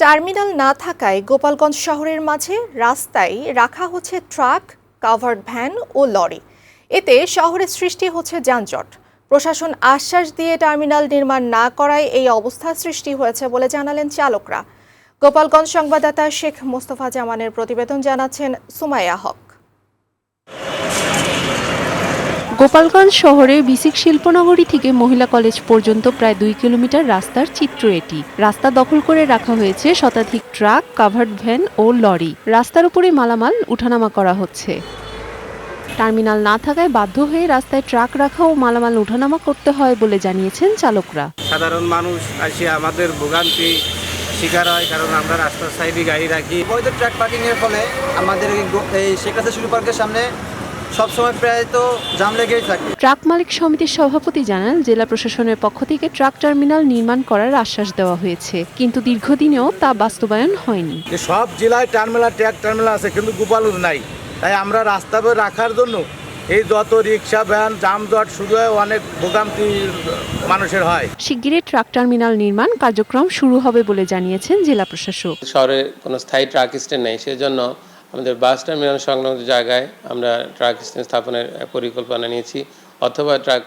Terminal না থাকায় গোপালগঞ্জ শহরের মাঝে রাস্তায় রাখা হচ্ছে ট্রাক, কাভার্ড ভ্যান ও লরি। এতে শহরে সৃষ্টি হচ্ছে যানজট। প্রশাসন আশ্বাস দিয়ে টার্মিনাল নির্মাণ না করায় এই অবস্থা সৃষ্টি হয়েছে বলে জানালেন চালকরা। গোপালগঞ্জ সংবাদদাতা শেখ মোস্তফা জামানের প্রতিবেদন জানাচ্ছেন সুমাইয়া হক। গোপালগঞ্জ শহরের বিসিক শিল্পনগরী থেকে মহিলা কলেজ পর্যন্ত প্রায় দুই কিলোমিটার রাস্তার চিত্র এটি। রাস্তা দখল করে রাখা হয়েছে শতাধিক ট্রাক কাভার্ড ভ্যান ও লরি। রাস্তার উপরে মালামাল উঠানামা করা হচ্ছে। টার্মিনাল না থাকায় বাধ্য হয়ে রাস্তায় ট্রাক রাখা ও মালামাল উঠানামা করতে হয় বলে জানিয়েছেন চালকরা। সাধারণ মানুষ আসে আমাদের ভোগান্তি শিকার হয় কারণ আমরা রাস্তার সাইডে গাড়ি রাখি। অবৈধ ট্রাক পার্কিং এর ফলে আমাদের এই শেখ শুরু পার্কের সামনে সবসময় প্রায় তো জাম লেগেই থাকে। ট্রাক মালিক সমিতির সভাপতি জানান জেলা প্রশাসনের পক্ষ থেকে ট্রাক টার্মিনাল নির্মাণ করার আশ্বাস দেওয়া হয়েছে কিন্তু দীর্ঘদিনেও তা বাস্তবায়ন হয়নি। যে সব জেলায় টার্মিনাল ট্রাক টার্মিনাল আছে কিন্তু গোপালগঞ্জ নাই। তাই আমরা রাস্তা রাখার জন্য এই যত রিক্সা ভ্যান যানজট শুরু হয়, অনেক ভোগান্তি মানুষের হয়। শিগগিরই ট্রাক টার্মিনাল নির্মাণ কার্যক্রম শুরু হবে বলে জানিয়েছেন জেলা প্রশাসক। শহরে কোনো স্থায়ী ট্রাক স্ট্যান্ড নেই সেজন্য আমাদের বাস টার্মিনাল সংলগ্ন জায়গায় আমরা ট্রাক স্ট্যান্ড স্থাপনের পরিকল্পনা নিয়েছি, অথবা ট্রাক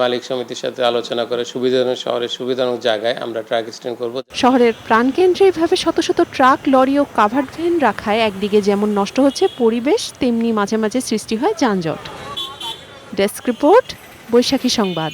মালিক সমিতির সাথে আলোচনা করে সুবিধাজনক, শহরের সুবিধাজনক জায়গায় আমরা ট্রাক স্ট্যান্ড করব। শহরের প্রাণকেন্দ্রে এভাবে শত শত ট্রাক, লরি ও কাভার্ড ভ্যান রাখায় একদিকে যেমন নষ্ট হচ্ছে পরিবেশ, তেমনি মাঝে মাঝে সৃষ্টি হয় যানজট। ডেস্ক রিপোর্ট, বৈশাখী সংবাদ।